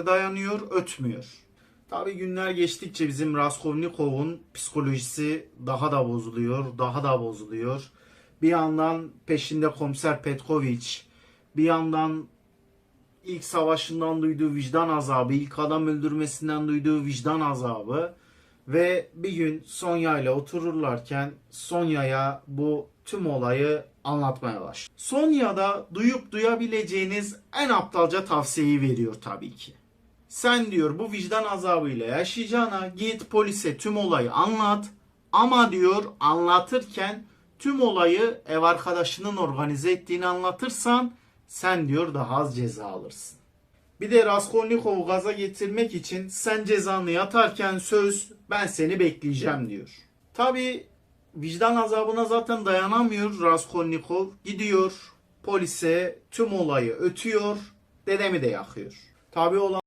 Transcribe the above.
elleri dayanıyor, ötmüyor. Tabi günler geçtikçe bizim Raskolnikov'un psikolojisi daha da bozuluyor, daha da bozuluyor. Bir yandan peşinde komiser Petkoviç, bir yandan ilk savaşından duyduğu vicdan azabı, ilk adam öldürmesinden duyduğu vicdan azabı ve bir gün Sonya ile otururlarken Sonya'ya bu tüm olayı anlatmaya başlıyor. Sonya da duyup duyabileceğiniz en aptalca tavsiyeyi veriyor tabii ki. Sen diyor bu vicdan azabıyla yaşayacağına git polise tüm olayı anlat. Ama diyor anlatırken tüm olayı ev arkadaşının organize ettiğini anlatırsan sen diyor daha az ceza alırsın. Bir de Raskolnikov'u gaza getirmek için sen cezanı yatarken söz ben seni bekleyeceğim diyor. Tabi vicdan azabına zaten dayanamıyor Raskolnikov. Gidiyor polise tüm olayı ötüyor dedemi de yakıyor. Tabi olan